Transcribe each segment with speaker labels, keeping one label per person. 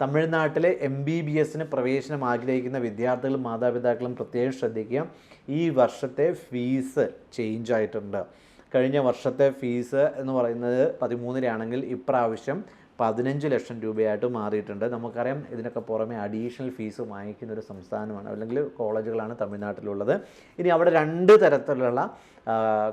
Speaker 1: തമിഴ്നാട്ടിലെ M B B എസിന് പ്രവേശനം ആഗ്രഹിക്കുന്ന വിദ്യാർത്ഥികളും മാതാപിതാക്കളും പ്രത്യേകം ശ്രദ്ധിക്കുക. ഈ വർഷത്തെ ഫീസ് ചേഞ്ച് ആയിട്ടുണ്ട്. കഴിഞ്ഞ വർഷത്തെ ഫീസ് എന്ന് പറയുന്നത് പതിമൂന്നിലാണെങ്കിൽ ഇപ്രാവശ്യം പതിനഞ്ച് ലക്ഷം രൂപയായിട്ട് മാറിയിട്ടുണ്ട്. നമുക്കറിയാം ഇതിനൊക്കെ പുറമെ അഡീഷണൽ ഫീസ് വാങ്ങിക്കുന്ന ഒരു സംസ്ഥാനമാണ്. അല്ലെങ്കിൽ കോളേജുകളാണ് തമിഴ്നാട്ടിലുള്ളത്. ഇനി അവിടെ രണ്ട് തരത്തിലുള്ള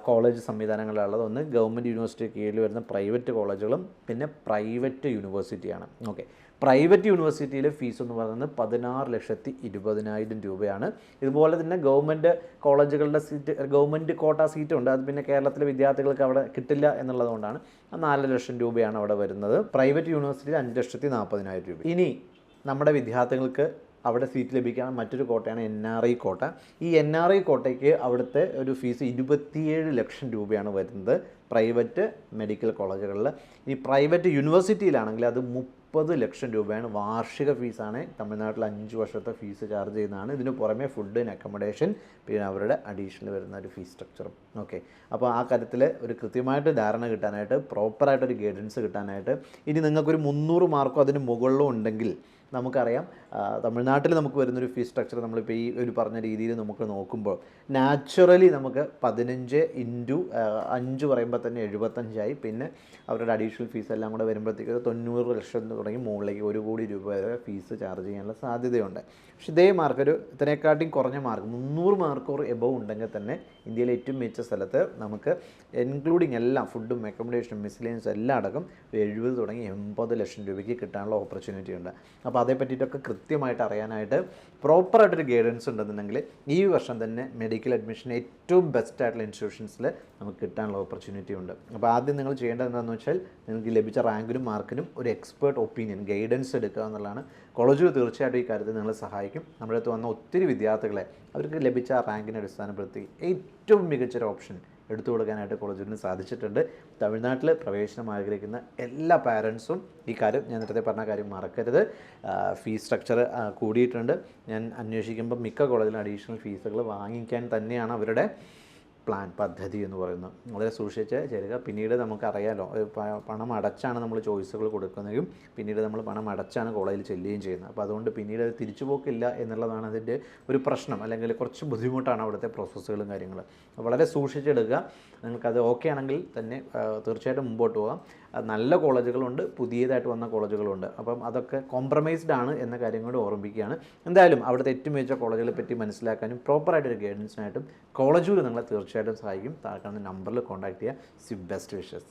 Speaker 1: കോളേജ് സംവിധാനങ്ങളുള്ളത് ഒന്ന് ഗവൺമെന്റ് യൂണിവേഴ്സിറ്റി കീഴിൽ വരുന്ന പ്രൈവറ്റ് കോളേജുകളും പിന്നെ പ്രൈവറ്റ് യൂണിവേഴ്സിറ്റിയാണ്. ഓക്കെ. പ്രൈവറ്റ് യൂണിവേഴ്സിറ്റിയിലെ ഫീസ് എന്ന് പറയുന്നത് പതിനാറ് ലക്ഷത്തി ഇരുപതിനായിരം രൂപയാണ്. ഇതുപോലെ തന്നെ ഗവൺമെന്റ് കോളേജുകളുടെ സീറ്റ് ഗവൺമെന്റ് കോട്ട സീറ്റുണ്ട്. അത് പിന്നെ കേരളത്തിലെ വിദ്യാർത്ഥികൾക്ക് അവിടെ കിട്ടില്ല എന്നുള്ളതുകൊണ്ടാണ്. ആ നാല് ലക്ഷം രൂപയാണ് അവിടെ വരുന്നത്. പ്രൈവറ്റ് യൂണിവേഴ്സിറ്റിയിൽ അഞ്ച് ലക്ഷത്തി നാൽപ്പതിനായിരം രൂപ. ഇനി നമ്മുടെ വിദ്യാർത്ഥികൾക്ക് അവിടെ സീറ്റ് ലഭിക്കാൻ മറ്റൊരു കോട്ടയാണ് എൻ ആർ ഐ കോട്ട. ഈ എൻ ആർ ഐ കോട്ടയ്ക്ക് അവിടുത്തെ ഒരു ഫീസ് ഇരുപത്തിയേഴ് ലക്ഷം രൂപയാണ് വരുന്നത് പ്രൈവറ്റ് മെഡിക്കൽ കോളേജുകളിൽ ഈ പ്രൈവറ്റ് യൂണിവേഴ്സിറ്റിയിലാണെങ്കിൽ അത് മുപ്പത് ലക്ഷം രൂപയാണ് വാർഷിക ഫീസാണ് തമിഴ്നാട്ടിൽ അഞ്ച് വർഷത്തെ ഫീസ് ചാർജ് ചെയ്യുന്നതാണ്. ഇതിന് പുറമെ ഫുഡ് ആൻഡ് അക്കോമഡേഷൻ പിന്നെ അവരുടെ അഡീഷണൽ വരുന്ന ഒരു ഫീസ് സ്ട്രക്ചറും ഓക്കെ അപ്പോൾ ആ കാര്യത്തിൽ ഒരു കൃത്യമായിട്ട് ധാരണ കിട്ടാനായിട്ട് പ്രോപ്പറായിട്ടൊരു ഗൈഡൻസ് കിട്ടാനായിട്ട് ഇനി നിങ്ങൾക്കൊരു മുന്നൂറ് മാർക്കോ അതിന് മുകളിലോ ഉണ്ടെങ്കിൽ നമുക്കറിയാം തമിഴ്നാട്ടിൽ നമുക്ക് വരുന്നൊരു ഫീസ് സ്ട്രക്ചർ നമ്മളിപ്പോൾ ഈ ഒരു പറഞ്ഞ രീതിയിൽ നമുക്ക് നോക്കുമ്പോൾ നാച്ചുറലി നമുക്ക് പതിനഞ്ച് ഇന്റു അഞ്ച് പറയുമ്പോൾ തന്നെ എഴുപത്തഞ്ചായി. പിന്നെ അവരുടെ അഡീഷണൽ ഫീസ് എല്ലാം കൂടെ വരുമ്പോഴത്തേക്ക് തൊണ്ണൂറ് ലക്ഷം തുടങ്ങി മുകളിലേക്ക് ഒരു കോടി രൂപ വരെ ഫീസ് ചാർജ് ചെയ്യാനുള്ള സാധ്യതയുണ്ട്. പക്ഷേ ഇതേ മാർക്ക് ഒരു ഇതിനെക്കാട്ടിയും കുറഞ്ഞ മാർക്ക് മുന്നൂറ് മാർക്ക് ഒരു എബവ് ഉണ്ടെങ്കിൽ തന്നെ ഇന്ത്യയിലെ ഏറ്റവും മികച്ച സ്ഥലത്ത് നമുക്ക് ഇൻക്ലൂഡിങ് എല്ലാം ഫുഡും അക്കോമഡേഷനും മിസ്ലിയൻസും എല്ലാം അടക്കം എഴുപത് തുടങ്ങി എൺപത് ലക്ഷം രൂപയ്ക്ക് കിട്ടാനുള്ള ഓപ്പർച്യൂണിറ്റി ഉണ്ട്. അപ്പോൾ അതേ പറ്റിയിട്ടൊക്കെ കൃത്യമായിട്ട് അറിയാനായിട്ട് പ്രോപ്പറായിട്ടൊരു ഗൈഡൻസ് ഉണ്ടെന്നുണ്ടെങ്കിൽ ഈ വർഷം തന്നെ മെഡിക്കൽ അഡ്മിഷൻ ഏറ്റവും ബെസ്റ്റ് ആയിട്ടുള്ള ഇൻസ്റ്റിറ്റ്യൂഷൻസിൽ നമുക്ക് കിട്ടാനുള്ള ഓപ്പർച്യൂണിറ്റി ഉണ്ട്. അപ്പോൾ ആദ്യം നിങ്ങൾ ചെയ്യേണ്ടത് എന്താണെന്ന് വെച്ചാൽ നിങ്ങൾക്ക് ലഭിച്ച റാങ്കിനും മാർക്കിനും ഒരു എക്സ്പേർട്ട് ഒപ്പീനിയൻ ഗൈഡൻസ് എടുക്കുക എന്നുള്ളതാണ്. കോളേജിൽ തീർച്ചയായിട്ടും ഈ കാര്യത്തിൽ നിങ്ങളെ സഹായിക്കും. നമ്മുടെ അടുത്ത് വന്ന ഒത്തിരി വിദ്യാർത്ഥികളെ അവർക്ക് ലഭിച്ച റാങ്കിനെ അടിസ്ഥാനപ്പെടുത്തി ഏറ്റവും മികച്ചൊരു ഓപ്ഷൻ എടുത്തു കൊടുക്കാനായിട്ട് കോളേജിന് സാധിച്ചിട്ടുണ്ട്. തമിഴ്നാട്ടിൽ പ്രവേശനം ആഗ്രഹിക്കുന്ന എല്ലാ പാരൻസും ഈ കാര്യം ഞാൻ നേരത്തെ പറഞ്ഞ കാര്യം മറക്കരുത്. ഫീസ് സ്ട്രക്ചർ കൂടിയിട്ടുണ്ട്. ഞാൻ അന്വേഷിക്കുമ്പോൾ മിക്ക കോളേജിലും അഡീഷണൽ ഫീസുകൾ വാങ്ങിക്കാൻ തന്നെയാണ് അവരുടെ പ്ലാൻ പദ്ധതി എന്ന് പറയുന്നത് വളരെ സൂക്ഷിച്ച് ചേരുക. പിന്നീട് നമുക്കറിയാലോ പണം അടച്ചാണ് നമ്മൾ ചോയ്സുകൾ കൊടുക്കുന്നതും പിന്നീട് നമ്മൾ പണം അടച്ചാണ് കോളേജിൽ ചെല്ലുകയും ചെയ്യുന്നത്. അപ്പോൾ അതുകൊണ്ട് പിന്നീട് അത് തിരിച്ചുപോക്കില്ല എന്നുള്ളതാണ് അതിന്റെ ഒരു പ്രശ്നം അല്ലെങ്കിൽ കുറച്ച് ബുദ്ധിമുട്ടാണ് അവിടുത്തെ പ്രോസസ്സുകളും കാര്യങ്ങളും. വളരെ സൂക്ഷിച്ചെടുക്കുക. നിങ്ങൾക്കത് ഓക്കെ ആണെങ്കിൽ തന്നെ തീർച്ചയായിട്ടും മുമ്പോട്ട് പോകാം. നല്ല കോളേജുകളുണ്ട് പുതിയതായിട്ട് വന്ന കോളേജുകളുണ്ട്. അപ്പം അതൊക്കെ കോംപ്രമൈസ്ഡ് ആണ് എന്ന കാര്യം കൂടി ഓർമ്മിക്കുകയാണ് എന്തായാലും അവിടുത്തെ ഏറ്റവും മികച്ച കോളേജുകളെ പറ്റി മനസ്സിലാക്കാനും പ്രോപ്പറായിട്ടൊരു ഗൈഡൻസിനായിട്ടും കോളേജുകൾ നിങ്ങളെ തീർച്ചയായിട്ടും സഹായിക്കും. താഴെ കാണുന്ന നമ്പറിൽ കോൺടാക്ട് ചെയ്യുക. C best wishes